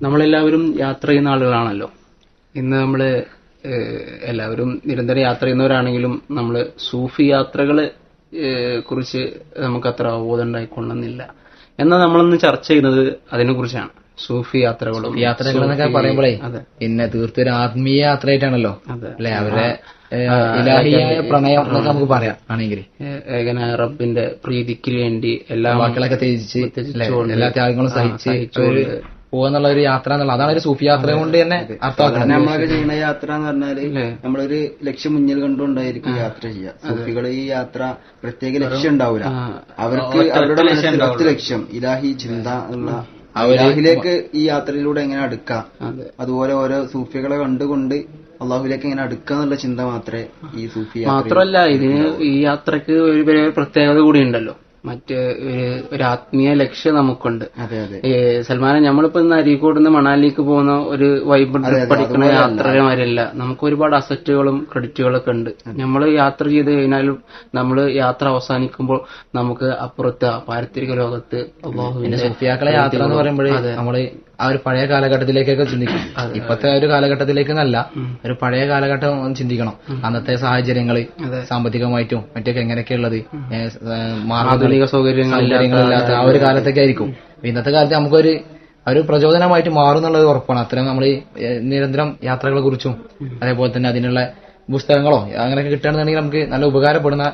നമ്മളെല്ലാവരും യാത്ര ചെയ്യുന്ന ആളുകളാണല്ലോ. ഇന്ന് നമ്മൾ എല്ലാവരും നിരന്തരം യാത്ര ചെയ്യുന്നവരാണെങ്കിലും നമ്മൾ സൂഫി യാത്രകളെ കുറിച്ച് നമുക്ക് അത്ര അവബോധം ഉണ്ടായിക്കൊള്ളുന്നില്ല. എന്നാൽ നമ്മളിന്ന് ചർച്ച ചെയ്യുന്നത് അതിനെക്കുറിച്ചാണ് സൂഫി യാത്രകളും യാത്രകൾ എന്നൊക്കെ പറയുമ്പോഴേ പിന്നെ തീർത്തും ഒരു ആത്മീയ യാത്രയായിട്ടാണല്ലോ. അല്ലെ? അവരുടെ ഇലാഹിയായ പ്രണയം എന്നൊക്കെ നമുക്ക് പറയാം ആണെങ്കിൽ ഏകനായ റബ്ബിന്റെ പ്രീതിക്ക് വേണ്ടി എല്ലാ വാക്കുകളൊക്കെ ത്യജിച്ച് എല്ലാ ത്യാഗങ്ങളും സഹിച്ച് സഹിച്ചുകൊണ്ട് ഒരു പോവാന്നുള്ള ഒരു യാത്ര എന്നുള്ള അതാണ് ഒരു സൂഫി യാത്ര കൊണ്ട് തന്നെ അർത്ഥമാക്കുന്നത്. നമ്മളൊക്കെ ചെയ്യുന്ന യാത്ര എന്ന് പറഞ്ഞാൽ നമ്മളൊരു ലക്ഷ്യം മുന്നിൽ കണ്ടുകൊണ്ടായിരിക്കും യാത്ര ചെയ്യുക. സൂഫികൾ ഈ യാത്ര പ്രത്യേക ലക്ഷ്യം ഉണ്ടാവില്ല അവർക്ക് അവരുടെ മനസ്സിൽ ഒറ്റ ലക്ഷ്യം. ഇലാഹി ചിന്ത എന്നുള്ള അവരാഹിലേക്ക് ഈ യാത്രയിലൂടെ എങ്ങനെ അടുക്കാം? അതുപോലെ ഓരോ സൂഫികളെ കണ്ടുകൊണ്ട് അള്ളാഹുലേക്ക് എങ്ങനെ അടുക്കുക എന്നുള്ള ചിന്ത മാത്രമേ ഈ സൂഫി മാത്രമല്ല ഇതിന് ഈ യാത്രയ്ക്ക് ഒരു പ്രത്യേകത കൂടി ഉണ്ടല്ലോ. മറ്റ് ഒരു ആത്മീയ ലക്ഷ്യം നമുക്കുണ്ട്. സൽമാനെ നമ്മളിപ്പോ ഇന്ന് അരീക്കോട് നിന്ന് മണാലിക്ക് പോകുന്ന ഒരു വൈബ് പഠിക്കുന്ന യാത്രമാരല്ല നമുക്ക് ഒരുപാട് അസറ്റുകളും ക്രെഡിറ്റുകളൊക്കെ ഉണ്ട്. നമ്മൾ യാത്ര ചെയ്ത് കഴിഞ്ഞാലും നമ്മൾ യാത്ര അവസാനിക്കുമ്പോൾ നമുക്ക് അപ്പുറത്ത് പാരത്രിക ലോകത്ത് അള്ളാഹുവിന്റെ യാത്ര എന്ന് പറയുമ്പോഴേ നമ്മൾ ആ ഒരു പഴയ കാലഘട്ടത്തിലേക്കൊക്കെ ചിന്തിക്കും. ഇപ്പത്തെ ഒരു കാലഘട്ടത്തിലേക്കെന്നല്ല ഒരു പഴയ കാലഘട്ടം ചിന്തിക്കണം. അന്നത്തെ സാഹചര്യങ്ങൾ സാമ്പത്തികമായിട്ടും മറ്റൊക്കെ എങ്ങനെയൊക്കെയുള്ളത് ആധുനിക സൗകര്യങ്ങളില്ലാത്ത ആ ഒരു കാലത്തൊക്കെ ആയിരിക്കും. ഇന്നത്തെ കാലത്ത് നമുക്കൊരു ഒരു പ്രചോദനമായിട്ട് മാറും എന്നുള്ളത് ഉറപ്പാണ് അത്തരം നമ്മൾ നിരന്തരം യാത്രകളെ കുറിച്ചും അതേപോലെ തന്നെ അതിനുള്ള പുസ്തകങ്ങളോ അങ്ങനെയൊക്കെ കിട്ടുകയാണെന്നുണ്ടെങ്കിൽ നമുക്ക് നല്ല ഉപകാരപ്പെടുന്ന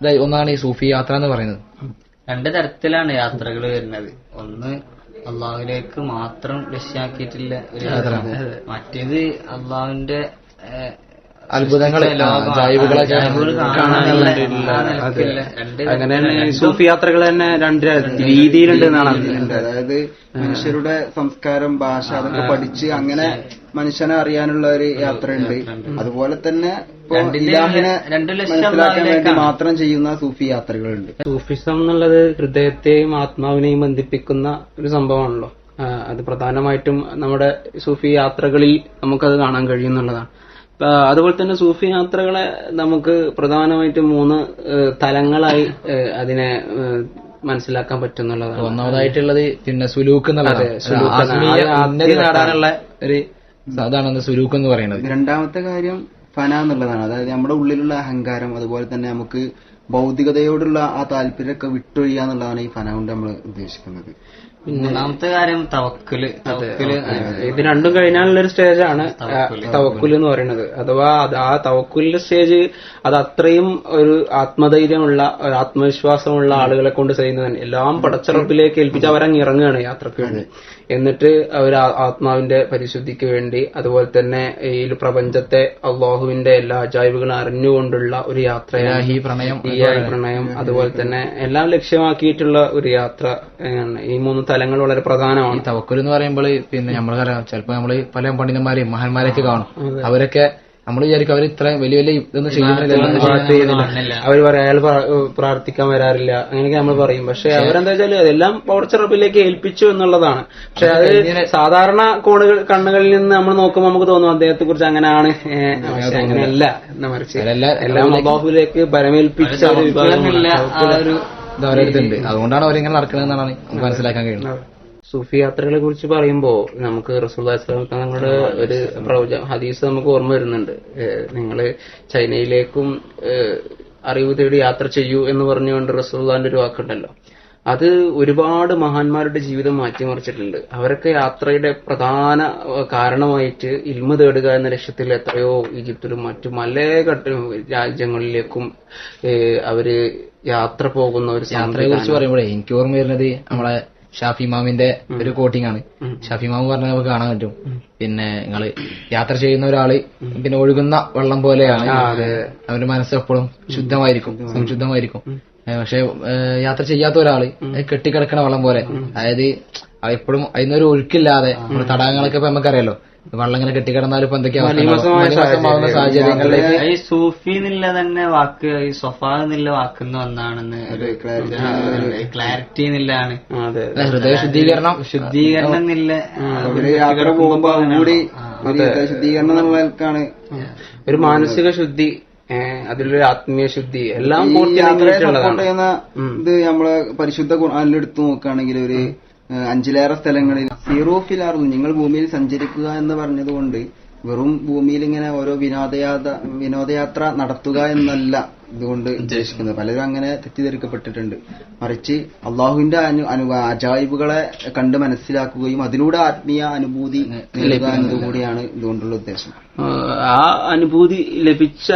ഇതായി ഒന്നാണ് ഈ സൂഫി യാത്ര എന്ന് പറയുന്നത്. രണ്ട് തരത്തിലാണ് യാത്രകൾ വരുന്നത്. ഒന്ന് അള്ളാഹുലേക്ക് മാത്രം ലക്ഷ്യമാക്കിയിട്ടുള്ള ഒരു യാത്ര. മറ്റേത് അള്ളാഹുവിന്റെ അത്ഭുതങ്ങൾ ജൈവികളൊക്കെ അങ്ങനെ തന്നെ സൂഫി യാത്രകൾ തന്നെ രണ്ട് രീതിയിലുണ്ട് എന്നാണ് അതായത് മനുഷ്യരുടെ സംസ്കാരം ഭാഷ അതൊക്കെ പഠിച്ച് അങ്ങനെ മനുഷ്യനെ അറിയാനുള്ള ഒരു യാത്രയുണ്ട്. അതുപോലെ തന്നെ മനസ്സിലാക്കാൻ വേണ്ടി മാത്രം ചെയ്യുന്ന സൂഫി യാത്രകളുണ്ട്. സൂഫിസം എന്നുള്ളത് ഹൃദയത്തെയും ആത്മാവിനെയും ബന്ധിപ്പിക്കുന്ന ഒരു സംഭവമാണല്ലോ. അത് പ്രധാനമായിട്ടും നമ്മുടെ സൂഫി യാത്രകളിൽ നമുക്കത് കാണാൻ കഴിയുന്നുള്ളതാണ്. അതുപോലെ തന്നെ സൂഫി യാത്രകളെ നമുക്ക് പ്രധാനമായിട്ടും മൂന്ന് തലങ്ങളായി അതിനെ മനസ്സിലാക്കാൻ പറ്റുന്നുള്ളതാണ്. ഒന്നാമതായിട്ടുള്ളത് പിന്നെ സുലൂക്ക് എന്നുള്ളത് നേടാനുള്ള ഒരു അതാണ് സുലൂക്ക് എന്ന് പറയുന്നത്. രണ്ടാമത്തെ കാര്യം ഫന എന്നുള്ളതാണ്. അതായത് നമ്മുടെ ഉള്ളിലുള്ള അഹങ്കാരം അതുപോലെ തന്നെ നമുക്ക് ഭൗതികതയോടുള്ള ആ താല്പര്യമൊക്കെ വിട്ടൊഴിയാന്നുള്ളതാണ് ഈ ഫന കൊണ്ട് നമ്മൾ ഉദ്ദേശിക്കുന്നത്. മൂന്നാമത്തെ കാര്യം തവക്കൽ. തവക്കൽ ഇത് രണ്ടും കഴിഞ്ഞാലുള്ള ഒരു സ്റ്റേജാണ് തവക്കുൽ എന്ന് പറയുന്നത്. അഥവാ ആ തവക്കുലിന്റെ സ്റ്റേജ് അത് അത്രയും ഒരു ആത്മധൈര്യമുള്ള ആത്മവിശ്വാസമുള്ള ആളുകളെ കൊണ്ട് ചെയ്യുന്നതാണ്. എല്ലാം പടച്ചറപ്പിലേക്ക് ഏൽപ്പിച്ച് അവരങ്ങ് ഇറങ്ങുകയാണ് യാത്രയ്ക്ക് വേണ്ടി എന്നിട്ട് അവർ ആത്മാവിന്റെ പരിശുദ്ധിക്ക് വേണ്ടി അതുപോലെ തന്നെ ഈ പ്രപഞ്ചത്തെ അള്ളാഹുവിന്റെ എല്ലാ അജായ്വുകളും അറിഞ്ഞുകൊണ്ടുള്ള ഒരു യാത്രയാണ് ഈ പ്രണയം ഈ പ്രണയം അതുപോലെ തന്നെ എല്ലാം ലക്ഷ്യമാക്കിയിട്ടുള്ള ഒരു യാത്ര. ഈ മൂന്ന് തലങ്ങൾ വളരെ പ്രധാനമാണ്. തവക്കുൽ എന്ന് പറയുമ്പോൾ പിന്നെ നമ്മൾ ചിലപ്പോ നമ്മൾ പല പണ്ഡിതന്മാരെയും മഹാന്മാരെയൊക്കെ കാണും. അവരൊക്കെ നമ്മൾ വിചാരിക്കും അവർ ഇത്ര വലിയ വലിയ ഇതൊന്നും ചെയ്യുന്നില്ല അവർ പറയാം അയാൾ പ്ര- പ്രാർത്ഥിക്കാൻ വരാറില്ല. അങ്ങനെയൊക്കെ നമ്മൾ പറയും. പക്ഷെ അവരെന്താ വെച്ചാൽ അതെല്ലാം പൗർച്ചറപ്പിലേക്ക് ഏൽപ്പിച്ചു എന്നുള്ളതാണ്. പക്ഷെ അത് സാധാരണ കോണുകൾ കണ്ണുകളിൽ നിന്ന് നമ്മൾ നോക്കുമ്പോൾ നമുക്ക് തോന്നും അദ്ദേഹത്തെ കുറിച്ച് അങ്ങനെയാണ് അങ്ങനെയല്ല എന്ന് മറിച്ച്. എല്ലാം അബാഹുലേക്ക് പരമേൽപ്പിച്ച ഒരു ഇത് അതുകൊണ്ടാണ് അവരിങ്ങനെ നടക്കണതെന്നാണ് നമുക്ക് മനസ്സിലാക്കാൻ കഴിയുന്നത്. സൂഫി യാത്രകളെ കുറിച്ച് പറയുമ്പോൾ നമുക്ക് റസൂൽ തങ്ങളുടെ ഒരു പ്രവച ഹദീസ് നമുക്ക് ഓർമ്മ വരുന്നുണ്ട്. നിങ്ങൾ ചൈനയിലേക്കും അറിവ് തേടി യാത്ര ചെയ്യൂ എന്ന് പറഞ്ഞുകൊണ്ട് റസൂല്ലാന്റെ ഒരു വാക്കുണ്ടല്ലോ. അത് ഒരുപാട് മഹാന്മാരുടെ ജീവിതം മാറ്റിമറിച്ചിട്ടുണ്ട്. അവരൊക്കെ യാത്രയുടെ പ്രധാന കാരണമായിട്ട് ഇൽമ തേടുക എന്ന ലക്ഷ്യത്തിൽ എത്രയോ ഈജിപ്തിലും മറ്റു പല രാജ്യങ്ങളിലേക്കും അവർ യാത്ര പോകുന്ന ഒരു യാത്രയെ കുറിച്ച് പറയുമ്പോഴേ എനിക്ക് ഓർമ്മ വരുന്നത് നമ്മളെ ഷാഫി മാമിന്റെ ഒരു കോട്ടിംഗ് ആണ് ഷാഫി മാമ് പറഞ്ഞ നമുക്ക് കാണാൻ പറ്റും. പിന്നെ നിങ്ങൾ യാത്ര ചെയ്യുന്ന ഒരാൾ പിന്നെ ഒഴുകുന്ന വെള്ളം പോലെയാണ്. അവന്റെ മനസ്സ് എപ്പോഴും ശുദ്ധമായിരിക്കും സംശുദ്ധമായിരിക്കും. പക്ഷെ യാത്ര ചെയ്യാത്ത ഒരാൾ കെട്ടിക്കിടക്കണ വെള്ളം പോലെ. അതായത് എപ്പോഴും അതിനൊരു ഒഴുക്കില്ലാതെ നമ്മുടെ തടാകങ്ങളൊക്കെ ഇപ്പൊ നമുക്കറിയാലോ. വെള്ളം ഇങ്ങനെ കെട്ടിക്കിടന്നാലും ഇപ്പൊ എന്തൊക്കെയാ? മലിനമാകുന്ന സാഹചര്യങ്ങളിലേക്ക് ഈ സൂഫി എന്നുള്ള തന്നെ വാക്ക് ഈ സൊഫാ എന്നുള്ള വാക്കുന്ന് വന്നാണെന്ന് ഒരു ക്ലാരിറ്റി എന്നുള്ളതാണ് ഹൃദയ ശുദ്ധീകരണം. ശുദ്ധീകരണം എന്നില്ല യാത്ര പോകുമ്പോ കൂടി ഒരു ശുദ്ധീകരണം എന്നുള്ള നിലക്കാണ്. ഒരു മാനസിക ശുദ്ധി അതിലൊരു ആത്മീയ ശുദ്ധി എല്ലാം ഇത് നമ്മളെ പരിശുദ്ധ ഖുർആനിൽ എടുത്തു നോക്കുകയാണെങ്കിൽ ഒരു അഞ്ചിലേറെ സ്ഥലങ്ങളിൽ. സീറോ സീറോഫിലാറും നിങ്ങൾ ഭൂമിയിൽ സഞ്ചരിക്കുക എന്ന് പറഞ്ഞതുകൊണ്ട് വെറും ഭൂമിയിൽ ഇങ്ങനെ ഓരോ വിനോദയാത്ര വിനോദയാത്ര നടത്തുക എന്നല്ല. ഇതുകൊണ്ട് ഉദ്ദേശിക്കുന്നത്. പലരും അങ്ങനെ തെറ്റിദ്ധരിക്കപ്പെട്ടിട്ടുണ്ട്. മറിച്ച് അള്ളാഹുവിന്റെ അനു അനു അജായിബുകളെ കണ്ട് മനസ്സിലാക്കുകയും അതിലൂടെ ആത്മീയ അനുഭൂതി നേടുക എന്നതുകൂടിയാണ് ഇതുകൊണ്ടുള്ള ഉദ്ദേശം. ആ അനുഭൂതി ലഭിച്ച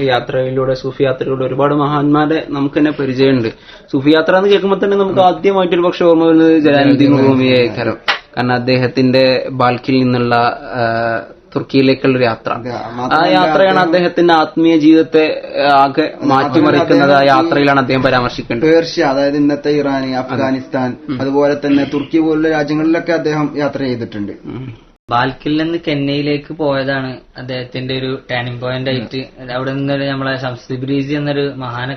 യാത്രയിലൂടെ സൂഫി യാത്രയിലൂടെ ഒരുപാട് മഹാന്മാരെ നമുക്ക് തന്നെ പരിചയമുണ്ട്. സൂഫി യാത്ര എന്ന് കേൾക്കുമ്പോൾ തന്നെ നമുക്ക് ആദ്യമായിട്ട് ഒരു പക്ഷെ ഓർമ്മ വരുന്നത് ജലാലുദ്ദീൻ റൂമിയെ കരം കാരണം അദ്ദേഹത്തിന്റെ ബാൽക്കിൽ നിന്നുള്ള തുർക്കിയിലേക്കുള്ള യാത്ര. ആ യാത്രയാണ് അദ്ദേഹത്തിന്റെ ആത്മീയ ജീവിതത്തെ ആകെ മാറ്റിമറിക്കുന്നത് ആ യാത്രയിലാണ് അദ്ദേഹം പരാമർശിക്കുന്നത് പേർഷ്യ അതായത് ഇന്നത്തെ ഇറാൻ അഫ്ഗാനിസ്ഥാൻ അതുപോലെ തന്നെ തുർക്കി പോലുള്ള രാജ്യങ്ങളിലൊക്കെ അദ്ദേഹം യാത്ര ചെയ്തിട്ടുണ്ട്. ബാൽക്കിൽ നിന്ന് കെന്നൈയിലേക്ക് പോയതാണ് അദ്ദേഹത്തിന്റെ ഒരു ടേണിംഗ് പോയിന്റ് ആയിട്ട്. അവിടെ നിന്ന് നമ്മളെ ശംസിബ്രീസി എന്നൊരു മഹാനെ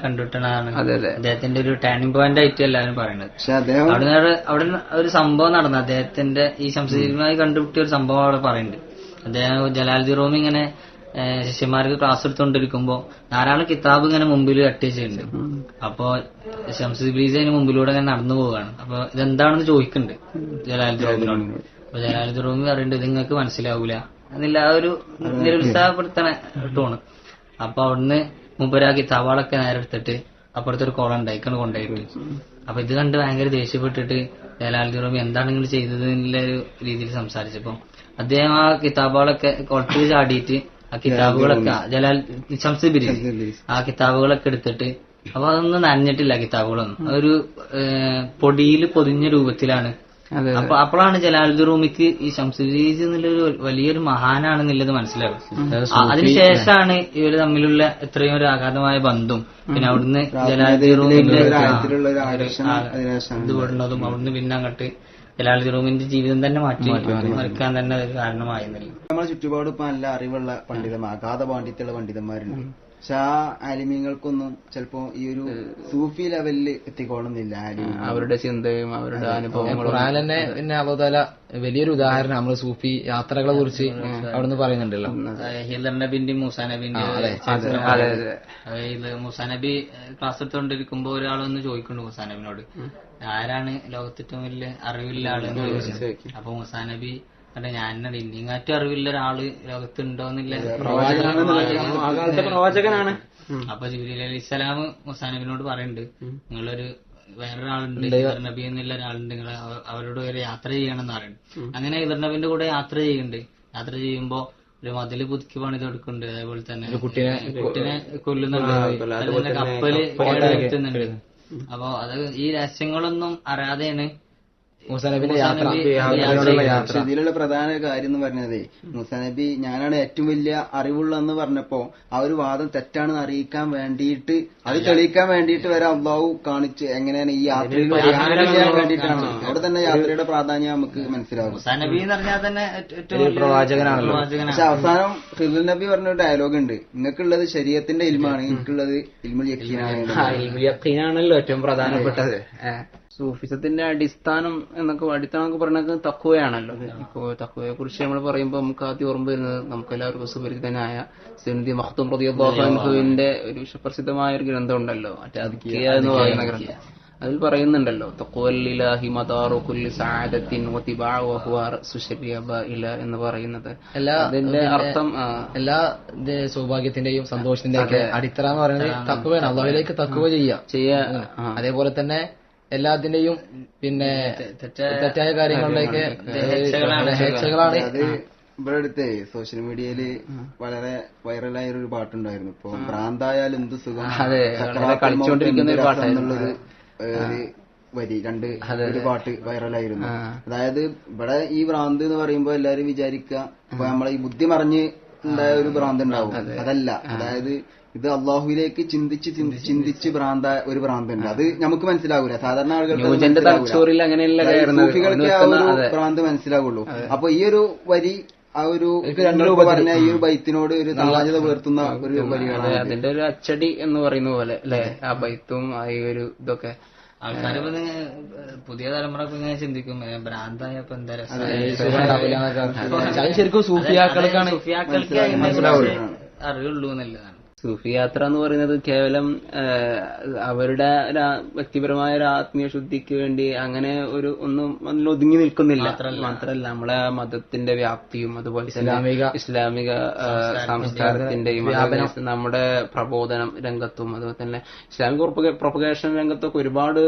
അതെ അദ്ദേഹത്തിന്റെ ഒരു ടേണിംഗ് പോയിന്റ് ആയിട്ട് എല്ലാവരും പറയുന്നത് പക്ഷെ അദ്ദേഹം അവിടെ നിന്ന് അവിടെ ഒരു സംഭവം നടന്നു. അദ്ദേഹത്തിന്റെ ഈ ശംസീരുമായി കണ്ടുപിട്ടിയ ഒരു സംഭവം അവിടെ പറയുന്നുണ്ട്. അദ്ദേഹം ജലാൽദി റോമി ഇങ്ങനെ ശിഷ്യന്മാർക്ക് ക്ലാസ് എടുത്തുകൊണ്ടിരിക്കുമ്പോ ധാരാളം കിതാബ് ഇങ്ങനെ മുമ്പിൽ കട്ടിച്ചിട്ടുണ്ട് അപ്പോ ശംസുബ്രീസ് അതിന് മുമ്പിലൂടെ ഇങ്ങനെ നടന്നു പോവുകയാണ്. അപ്പൊ ഇതെന്താണെന്ന് ചോദിക്കുന്നുണ്ട് ജലാൽജി റോമിനോട്. അപ്പൊ ജലാൽജി റോമി പറയുന്നുണ്ട് ഇത് നിങ്ങൾക്ക് മനസ്സിലാവൂല. എന്നില്ല ആ ഒരു നിരുത്സാഹപ്പെടുത്തണ ടോണ് അപ്പൊ അവിടുന്ന് മുമ്പൊരു ആ കിതാബുകളൊക്കെ നേരെ എടുത്തിട്ട് അപ്പുറത്തെ ഒരു കുളം ഉണ്ടായിക്കാണ് കൊണ്ടുപോയിട്ട്. അപ്പൊ ഇത് കണ്ട് ഭയങ്കര ദേഷ്യപ്പെട്ടിട്ട് ജലാൽജി റോമി എന്താണ് നിങ്ങൾ ചെയ്തത് എന്നുള്ള ഒരു രീതിയിൽ സംസാരിച്ചപ്പോ അദ്ദേഹം ആ കിതാബുകളൊക്കെ കുളത്തിൽ ചാടിയിട്ട് ആ കിതാബുകളൊക്കെ ജലാൽ ശംസുബിരി ആ കിതാബുകളൊക്കെ എടുത്തിട്ട് അപ്പൊ അതൊന്നും നനഞ്ഞിട്ടില്ല കിതാബുകളൊന്നും. അതൊരു പൊടിയിൽ പൊതിഞ്ഞ രൂപത്തിലാണ്. അപ്പൊ അപ്പോഴാണ് ജലാലുദ്ദീൻ റൂമിക്ക് ഈ ശംസുബീസ് എന്നുള്ളൊരു വലിയൊരു മഹാനാണെന്നുള്ളത് മനസ്സിലാവും അതിനുശേഷമാണ് ഇവർ തമ്മിലുള്ള എത്രയും ഒരു അഗാധമായ ബന്ധം. പിന്നെ അവിടുന്ന് ജലാലുദ്ദീൻ റൂമിന്റെ ഇത് വിടുന്നതും അവിടുന്ന് പിന്നെ അങ്ങോട്ട് ജലാലുദ്ദീൻ റൂമിന്റെ ജീവിതം തന്നെ മാറ്റി മറിക്കാൻ തന്നെ ഒരു കാരണമായിരുന്നില്ല നമ്മുടെ ചുറ്റുപാട് ഇപ്പൊ നല്ല അറിവുള്ള പണ്ഡിതന്മാർ അഗാധ പാണ്ഡിത്യമുള്ള പണ്ഡിതന്മാരുണ്ട്. പക്ഷെ ആ ചിലപ്പോ ഈ ഒരു സൂഫി ലെവലിൽ എത്തിക്കോളുന്നില്ല അവരുടെ ചിന്തയും അവരുടെ അനുഭവങ്ങളും. ഖുറാൻ തന്നെ പിന്നെ അള്ളാഹുതാല വലിയൊരു ഉദാഹരണം നമ്മൾ സൂഫി യാത്രകളെ കുറിച്ച് അവിടുന്ന് പറയുന്നുണ്ടല്ലോ. ഹിദർ നബിന്റെ മൂസാ നബിന്റെ മൂസാ നബി ക്ലാസ് എടുത്തോണ്ടിരിക്കുമ്പോ ഒരാൾ ഒന്ന് ചോദിക്കുന്നുണ്ട് മൂസാ നബിനോട്. ആരാണ് ലോകത്തേറ്റവും വലിയ അറിവില്ല ആളെന്ന് ചോദിച്ചത് ചോദിച്ചു അപ്പൊ മൂസാ നബി അല്ല ഞാൻ ഇന്നിങ്ങാറ്റും അറിവില്ല. ഒരാൾ ലോകത്തുണ്ടോന്നില്ല. പ്രവാചകനാണ്. അപ്പൊ ജിബ്രീൽ അലി ഇസ്ലാം മുസാനബിനോട് പറയുന്നുണ്ട് നിങ്ങളൊരു വേറൊരാളുണ്ട് നബി എന്നുള്ള ഒരാളുണ്ട് നിങ്ങൾ അവരോട് വരെ യാത്ര ചെയ്യണം എന്ന് പറയുന്നുണ്ട് അങ്ങനെ ഇതർനബിന്റെ കൂടെ യാത്ര ചെയ്യുന്നുണ്ട് യാത്ര ചെയ്യുമ്പോ ഒരു മതിൽ പുതുക്കി പണിത് കൊടുക്കുന്നുണ്ട്. അതേപോലെ തന്നെ കുട്ടിനെ കുട്ടിനെ കൊല്ലുന്നുണ്ട്. അതുപോലെ കപ്പൽ കേടുവരുത്തുന്നുണ്ട് അപ്പൊ അത് ഈ രഹസ്യങ്ങളൊന്നും അറിയാതെയാണ് പക്ഷെ ഇതിലുള്ള പ്രധാന കാര്യം എന്ന് പറഞ്ഞതേ മുസാനബി ഞാനാണ് ഏറ്റവും വലിയ അറിവുള്ള എന്ന് പറഞ്ഞപ്പോ ആ ഒരു വാദം തെറ്റാണെന്ന് അറിയിക്കാൻ വേണ്ടിയിട്ട് അത് തെളിയിക്കാൻ വേണ്ടിയിട്ട് വരെ അള്ളാഹു കാണിച്ച് എങ്ങനെയാണ് ഈ യാത്രയിൽ ചെയ്യാൻ വേണ്ടിയിട്ടാണ്. അവിടെ തന്നെ യാത്രയുടെ പ്രാധാന്യം നമുക്ക് മനസ്സിലാകും. എന്ന് പറഞ്ഞാൽ തന്നെ പ്രവാചകനാണല്ലോ. പ്രവാചകനാണ്. പക്ഷെ അവസാനം ഹിദുൽ നബി പറഞ്ഞ ഡയലോഗ് ഉണ്ട്. നിങ്ങൾക്കുള്ളത് ശരീരത്തിന്റെ ഇൽമാണ് എനിക്കുള്ളത് ഇൽമുൽ യക്കീനാണ്. ഏറ്റവും പ്രധാനപ്പെട്ടത്. സൂഫിസത്തിന്റെ അടിസ്ഥാനം എന്നൊക്കെ അടിസ്ഥാനം എന്നൊക്കെ പറയുന്നത് തക്കുവയാണല്ലോ ഇപ്പോ തക്കുവയെ കുറിച്ച് നമ്മൾ പറയുമ്പോൾ നമുക്ക് ആദ്യം ഓർമ്മ വരുന്നത് നമുക്ക് എല്ലാവർക്കും സുപരിചിതനായ സിന്ധി മഹത്തും റളിയല്ലാഹുവിന്റെ ഒരു വിശ്വപ്രസിദ്ധമായ ഒരു ഗ്രന്ഥം ഉണ്ടല്ലോ എന്ന് പറയുന്ന ഗ്രന്ഥം. അതിൽ പറയുന്നുണ്ടല്ലോ മദാറു കുല്ലി എന്ന് പറയുന്നത്. എല്ലാ അതിന്റെ അർത്ഥം എല്ലാ സൗഭാഗ്യത്തിന്റെയും സന്തോഷത്തിന്റെയും അടിത്തറ എന്ന് പറയുന്നത് തക്കുവയാണ് അള്ളാഹിലേക്ക് തക്കുവ ചെയ്യുക. ചെയ്യാ. അതേപോലെ തന്നെ എല്ലാത്തിന്റെയും പിന്നെ തെറ്റായ കാര്യങ്ങളിലേക്ക് ഹേച്ഛകളാണ് അത് ഇവിടെ അടുത്തേ സോഷ്യൽ മീഡിയയിൽ വളരെ വൈറലായ ഒരു പാട്ടുണ്ടായിരുന്നു. ഇപ്പൊ ഭ്രാന്തായാൽ എന്ത് സുഖം? മൗത്ത് ഒരു എന്ത് എന്നുള്ളൊരു വരി രണ്ട് ഒരു പാട്ട് വൈറലായിരുന്നു. അതായത് ഇവിടെ ഈ ഭ്രാന്ത് എന്ന് പറയുമ്പോ എല്ലാരും വിചാരിക്കുക ഇപ്പൊ നമ്മളെ ഈ ബുദ്ധി മറിഞ്ഞ് ഉണ്ടായ ഒരു ഭ്രാന്ത് ഉണ്ടാവും അതല്ല. അതായത് ഇത് അള്ളാഹുവിലേക്ക് ചിന്തിച്ച് ചിന്തി- ചിന്തിച്ച് ഭ്രാന്ത ഒരു ഭ്രാന്തുണ്ട്. അത് നമുക്ക് മനസ്സിലാവൂല. സാധാരണ ആളുകൾക്ക് അത് ന്യൂജന്റെ മനസ്സിലാവൂല. തലച്ചോറിൽ അങ്ങനെയല്ല അതായത് കയറുന്നത്. സൂഫികൾക്ക് ആ ഒരു ഭ്രാന്ത് മനസ്സിലാവുള്ളൂ. അപ്പൊ ഈ ഒരു വരി ആ ഒരു പറഞ്ഞ ഈ ഒരു ബൈത്തിനോട് ഒരു സാമാന്യത പുലർത്തുന്ന ഒരു വരികളാണ് അതിന്റെ ഒരു അച്ചടി എന്ന് പറയുന്ന പോലെ അല്ലെ? ആ ബൈത്തും ആ ഈ ഒരു ഇതൊക്കെ. ആൾക്കാർ പുതിയ തലമുറ ഇങ്ങനെ ചിന്തിക്കും ഭ്രാന്തായ ഭ്രാന്തായപ്പോ എന്താ രസം? സൂഫിയാക്കൾക്കാണ് അതിനെ എന്നുള്ളതാണ്. സൂഫി യാത്ര എന്ന് പറയുന്നത് കേവലം അവരുടെ വ്യക്തിപരമായ ഒരു ആത്മീയ ശുദ്ധിക്ക് വേണ്ടി അങ്ങനെ ഒരു ഒന്നും അതിൽ ഒതുങ്ങി നിൽക്കുന്നില്ല. മാത്രമല്ല. നമ്മളെ മതത്തിന്റെ വ്യാപ്തിയും അതുപോലെ തന്നെ ഇസ്ലാമിക ഇസ്ലാമിക സംസ്കാരത്തിന്റെയും നമ്മുടെ പ്രബോധനം രംഗത്തും അതുപോലെ തന്നെ ഇസ്ലാമിക പ്രൊപ്പഗേഷൻ രംഗത്തൊക്കെ ഒരുപാട്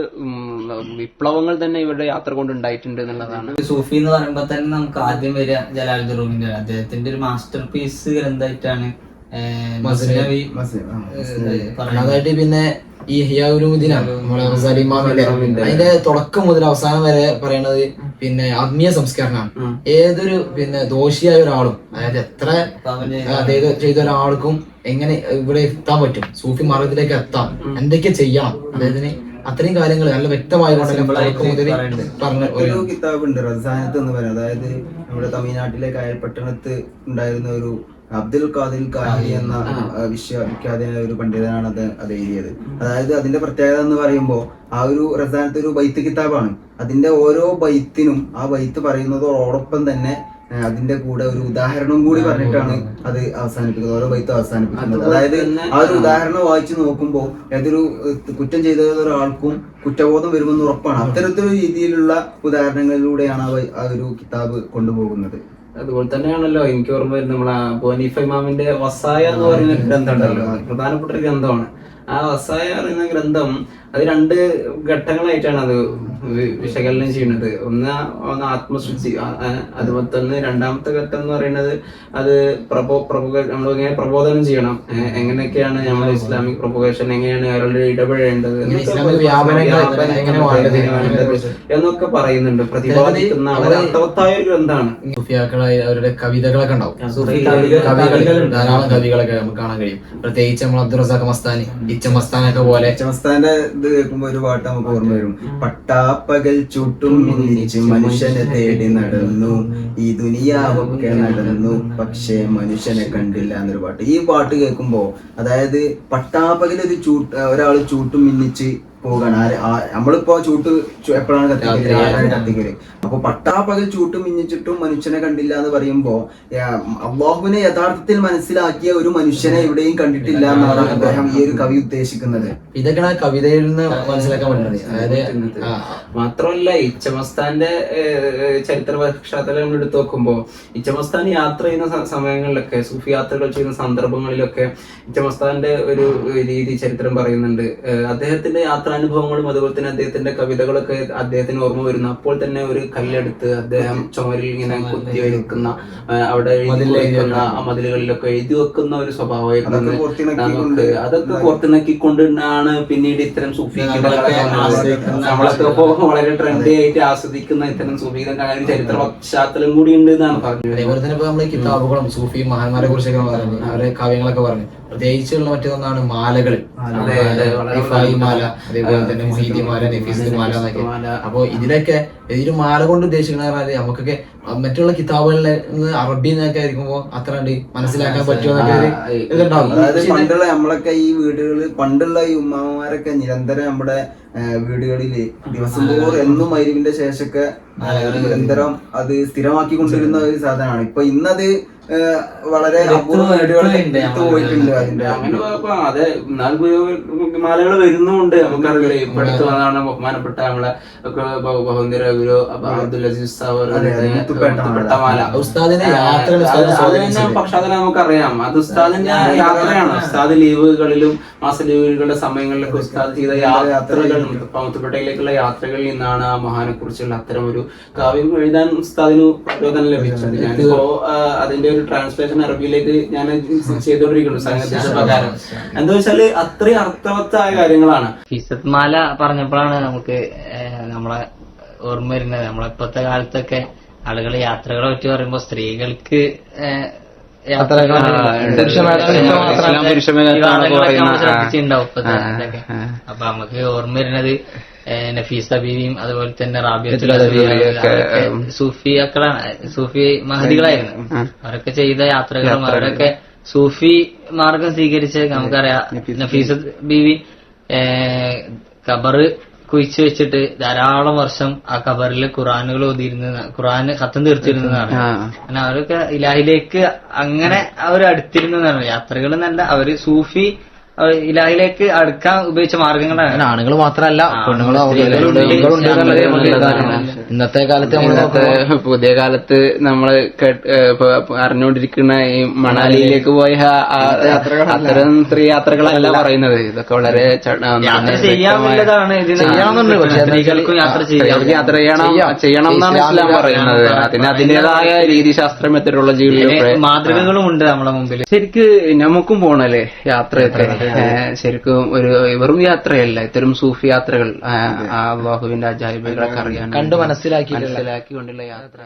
വിപ്ലവങ്ങൾ തന്നെ ഇവരുടെ യാത്ര കൊണ്ട് ഉണ്ടായിട്ടുണ്ട് എന്നുള്ളതാണ് സൂഫി എന്ന് പറയുമ്പോൾ തന്നെ നമുക്ക് ആദ്യം വരിക ജലാൽ ദുറൂമിന്റെ അദ്ദേഹത്തിന്റെ ഒരു മാസ്റ്റർ പീസ് ഗ്രന്ഥമായിട്ടാണ് അതായിട്ട് പിന്നെ ഈ അതിന്റെ തുടക്കം മുതൽ അവസാനം വരെ പറയണത് പിന്നെ ആത്മീയ സംസ്കരണമാണ്. ഏതൊരു പിന്നെ ദോഷിയായ ഒരാളും അതായത് എത്ര അതായത് ചെയ്ത ഒരാൾക്കും എങ്ങനെ ഇവിടെ എത്താൻ പറ്റും? സൂഫി മാർഗത്തിലേക്ക് എത്താം. എന്തൊക്കെ ചെയ്യണം? അതായത് അത്രയും കാര്യങ്ങൾ നല്ല വ്യക്തമായി ഒരു കിതാബ് ഉണ്ട് റസാനത്ത് എന്ന് പറയുന്നത്. അതായത് നമ്മുടെ തമിഴ്നാട്ടിലെ കായൽപട്ടണത്ത് ഉണ്ടായിരുന്ന ഒരു അബ്ദുൽ ഖാദിൽ കാഹി എന്ന വിശ്വവിഖ്യാതനായ ഒരു പണ്ഡിതനാണ് അത് അത് എഴുതിയത്. അതായത് അതിന്റെ പ്രത്യേകത എന്ന് പറയുമ്പോൾ ആ ഒരു റസാനത്ത് ഒരു ബൈത്ത് കിതാബാണ്. അതിന്റെ ഓരോ ബൈത്തിനും ആ ബൈത്ത് പറയുന്നതോടൊപ്പം തന്നെ അതിന്റെ കൂടെ ഒരു ഉദാഹരണം കൂടി പറഞ്ഞിട്ടാണ് അത് അവസാനിപ്പിക്കുന്നത്. ഓരോ ബൈത്തും അവസാനിപ്പിക്കുന്നത്. അതായത് ആ ഒരു ഉദാഹരണം വായിച്ചു നോക്കുമ്പോൾ ഏതൊരു കുറ്റം ചെയ്ത ഒരാൾക്കും കുറ്റബോധം വരുമെന്ന് ഉറപ്പാണ്. അത്തരത്തിലൊരു രീതിയിലുള്ള ഉദാഹരണങ്ങളിലൂടെയാണ് ആ ഒരു കിതാബ് കൊണ്ടുപോകുന്നത്. അതുപോലെ തന്നെയാണല്ലോ എനിക്ക് ഓർമ്മ വരുന്നത് നമ്മളെ ബോനിഫൈ മാമിന്റെ വസായ എന്ന് പറയുന്ന ഗ്രന്ഥം ഉണ്ടല്ലോ പ്രധാനപ്പെട്ട ഒരു ഗ്രന്ഥമാണ്. ആ വസായ പറയുന്ന ഗ്രന്ഥം അത് രണ്ട് ഘട്ടങ്ങളായിട്ടാണ് അത് വിശകലനം ചെയ്യുന്നത് ഒന്ന് ഒന്ന് ആത്മശുദ്ധി. അതുപോലെ തന്നെ രണ്ടാമത്തെ ഘട്ടം എന്ന് പറയുന്നത് അത് പ്രബോ പ്രബോ നമ്മൾ എങ്ങനെ പ്രബോധനം ചെയ്യണം. എങ്ങനെയൊക്കെയാണ് നമ്മൾ ഇസ്ലാമിക് പ്രൊപ്പഗേഷൻ എങ്ങനെയാണ് അവരുടെ ഇടപെടേണ്ടത് എന്നൊക്കെ പറയുന്നുണ്ട്. പ്രതിപാദിക്കുന്ന വളരെ അർത്ഥവത്തായ ഒരു സുഫിയാക്കളായ അവരുടെ കവിതകളൊക്കെ ഉണ്ടാവും. കവികൾ ധാരാളം കവികളൊക്കെ നമുക്ക് കാണാൻ കഴിയും. പ്രത്യേകിച്ച് നമ്മൾ അബ്ദുൾ റസാഖ് മസ്താനി ഇച്ച മസ്താനൊക്കെ പോലെ. മസ്താന്റെ ഇത് കേൾക്കുമ്പോ ഒരു പാട്ട് നമുക്ക് ഓർമ്മ വരും. പട്ടാപ്പകൽ ചുട്ടും മിന്നിച്ച് മനുഷ്യനെ തേടി നടന്നു. ഈ ദുനിയാവൊക്കെ നടന്നു. പക്ഷേ മനുഷ്യനെ കണ്ടില്ല എന്നൊരു പാട്ട്. ഈ പാട്ട് കേൾക്കുമ്പോ അതായത് പട്ടാപ്പകൽ ഒരു ചൂട്ട് ഒരാൾ ചൂട്ടും മിന്നിച്ച് പോകാണ് നമ്മളിപ്പോ ചൂട്ട് എപ്പോഴാണ് കത്തിക്കൽ. അപ്പൊ പട്ടാപ്പകൽ ചൂട്ട് മിന്നിച്ചിട്ടും മനുഷ്യനെ കണ്ടില്ല എന്ന് പറയുമ്പോ അബ്ബാഹുവിനെ അള്ളാഹുവിനെ യഥാർത്ഥത്തിൽ മനസ്സിലാക്കിയ ഒരു മനുഷ്യനെ എവിടെയും കണ്ടിട്ടില്ല എന്നാണ് അദ്ദേഹം ഈ ഒരു കവി ഉദ്ദേശിക്കുന്നത്. ഇതൊക്കെയാണ് ആ കവിതയിൽ നിന്ന് മനസ്സിലാക്കാൻ പറ്റുന്നത്. അതായത് മാത്രമല്ല ഇച്ചമസ്താന്റെ ചരിത്ര പശ്ചാത്തലം നമ്മൾ എടുത്തു നോക്കുമ്പോ ഇച്ചമസ്താൻ യാത്ര ചെയ്യുന്ന സമയങ്ങളിലൊക്കെ സൂഫി യാത്രകൾ ചെയ്യുന്ന സന്ദർഭങ്ങളിലൊക്കെ ഇച്ചമസ്താന്റെ ഒരു രീതി ചരിത്രം പറയുന്നുണ്ട്. അദ്ദേഹത്തിന്റെ അദ്ദേഹത്തിന്റെ യാത്രാനുഭവങ്ങളും അതുപോലെ തന്നെ അദ്ദേഹത്തിന്റെ കവിതകളൊക്കെ അദ്ദേഹത്തിന് ഓർമ്മ വരുന്നു. അപ്പോൾ തന്നെ ഒരു കല്ലെടുത്ത് അദ്ദേഹം ചുമരിൽ ഇങ്ങനെ കുത്തി വയ്ക്കുന്ന അവിടെ എഴുതി വെക്കുന്ന. മതിലുകളിലൊക്കെ എഴുതി വെക്കുന്ന ഒരു സ്വഭാവമായിരുന്നു നമുക്ക് അതൊക്കെ പുറത്തിണക്കിക്കൊണ്ടാണ് പിന്നീട് ഇത്തരം സൂഫികളൊക്കെ. നമ്മളൊക്കെ ഇപ്പോ വളരെ ട്രെൻഡി ആയിട്ട് ആസ്വദിക്കുന്ന ഇത്തരം സൂഫി ഗീതങ്ങൾ അതിന് ചരിത്ര പശ്ചാത്തലം കൂടി ഉണ്ട് എന്നാണ് പറഞ്ഞത്. അതേപോലെ തന്നെ ഇപ്പൊ നമ്മൾ കിതാബുകളും സൂഫി മഹാന്മാരെ കുറിച്ചൊക്കെ പറഞ്ഞു അവരെ കാവ്യങ്ങളൊക്കെ പറഞ്ഞു. പ്രത്യേകിച്ചുള്ള മറ്റൊന്നാണ് മാലകൾ മാല അതേപോലെ തന്നെ മുഹീദി മാല നഫീസ് മാല എന്നൊക്കെ അപ്പൊ ഇതിലൊക്കെ ഇതിൽ മാല കൊണ്ട് ഉദ്ദേശിക്കുന്ന പറഞ്ഞാൽ നമുക്കൊക്കെ മറ്റുള്ള കിതാബുകളിൽ നിന്ന് അറബി എന്നൊക്കെ ആയിരിക്കുമ്പോ അത്ര കണ്ട് മനസ്സിലാക്കാൻ പറ്റുമോ അതായത് പണ്ടുള്ള നമ്മളൊക്കെ ഈ വീടുകളിൽ പണ്ടുള്ള ഈ ഉമ്മാമാരൊക്കെ നിരന്തരം നമ്മുടെ വീടുകളിൽ വീടുകളിൽ ദിവസം തോറും എന്നും മൈരിവിന്റെ ശേഷമൊക്കെ നിരന്തരം അത് സ്ഥിരമാക്കി കൊണ്ടിരുന്ന ഒരു സാധനമാണ്. ഇപ്പൊ ഇന്നത് വളരെ പോയിട്ടുണ്ട് അതിന്റെ അങ്ങനെ അതെ എന്നാൽ മാലകൾ വരുന്നുമുണ്ട് നമുക്കറിയില്ല ഇപ്പൊ അടുത്ത് വന്നാണ് ബഹുമാനപ്പെട്ട നമ്മളെ ബഹുന്ദര ഗുരു അബ്ദുൽ അസീസ് പക്ഷെ അതിനെ നമുക്കറിയാം. അത് ഉസ്താദിന്റെ യാത്രയാണ്. ഉസ്താദ് ലീവുകളിലും മാസ ലീവുകളുടെ സമയങ്ങളിലൊക്കെ ഉസ്താദ് ചെയ്ത യാത്രകൾ മുത്തുപേട്ടയിലേക്കുള്ള യാത്രകളിൽ നിന്നാണ് ആ മഹാനെ കുറിച്ചുള്ള അത്തരം ഒരു കാവ്യം എഴുതാൻ ഉസ്താദിന് പ്രചോദനം ലഭിച്ചത്. ഞാനിപ്പോ അതിന്റെ ഒരു ട്രാൻസ്ലേഷൻ അറബിയിലേക്ക് ഞാൻ ചെയ്തുകൊണ്ടിരിക്കുന്നു സംഗതി പ്രകാരം എന്താ വെച്ചാൽ അത്രയും അർത്ഥവത്തായ കാര്യങ്ങളാണ് ഫിസത് മാല പറഞ്ഞപ്പോഴാണ് നമുക്ക് നമ്മളെ ഓർമ്മ വരുന്നത് നമ്മളെ ഇപ്പോഴത്തെ കാലത്തൊക്കെ ആളുകൾ യാത്രകളെ പറ്റി പറയുമ്പോൾ സ്ത്രീകൾക്ക്. ശ്രദ്ധിച്ചിട്ടുണ്ടാവും. അപ്പൊ നമുക്ക് ഓർമ്മ വരുന്നത് നഫീസ ബീവിയും അതുപോലെ തന്നെ ഉം. സൂഫിയാക്കളാണ് സൂഫി മഹദികളായിരുന്നു. അവരൊക്കെ ചെയ്ത യാത്രകളും അവരൊക്കെ സൂഫി മാർഗം സ്വീകരിച്ച് നമുക്കറിയാം. നഫീസ് ബീവി ഖബറ് കുഴിച്ചു വെച്ചിട്ട് ധാരാളം വർഷം ആ കബറിൽ ഖുറാനുകൾ ഓതിയിരുന്ന ഖുറാന് കത്തം തീർത്തിരുന്നതാണ്. അങ്ങനെ അവരൊക്കെ ഇലാഹിലേക്ക് അങ്ങനെ അവർ അടുത്തിരുന്നതാണ് യാത്രകൾ നല്ല അവർ സൂഫി ഇലാഹിലേക്ക് അടുക്കാൻ ഉപയോഗിച്ച മാർഗങ്ങളാണ്. ആണുങ്ങൾ മാത്രമല്ല പെണ്ണുങ്ങളും ഇന്നത്തെ കാലത്ത് നമ്മൾ ഇന്നത്തെ പുതിയ കാലത്ത് ഇപ്പൊ അറിഞ്ഞുകൊണ്ടിരിക്കുന്ന ഈ മണാലിയിലേക്ക് പോയ അത്തരം സ്ത്രീ യാത്രകളല്ല പറയുന്നത്. ഇതൊക്കെ വളരെ യാത്ര. പക്ഷേ സ്ത്രീകൾക്കും ചെയ്യണം ചെയ്യണം എന്നാണ് ഇസ്ലാം പറയുന്നത്. അതിന് അതിന്റേതായ രീതിശാസ്ത്ര മെത്തഡോളജികളിലൊക്കെ മാതൃകകളും ഉണ്ട് നമ്മളെ മുമ്പിൽ ശരിക്ക് നമുക്കും പോണല്ലേ യാത്രയൊക്കെ? ശരിക്കും ഒരു വെറും യാത്രയല്ല ഇത്തരം സൂഫി യാത്രകൾ അള്ളാഹുവിന്റെ അജായിബുകളൊക്കെ അറിയാൻ കണ്ട് മനസ്സിലാക്കി മനസ്സിലാക്കി കൊണ്ടുള്ള യാത്ര.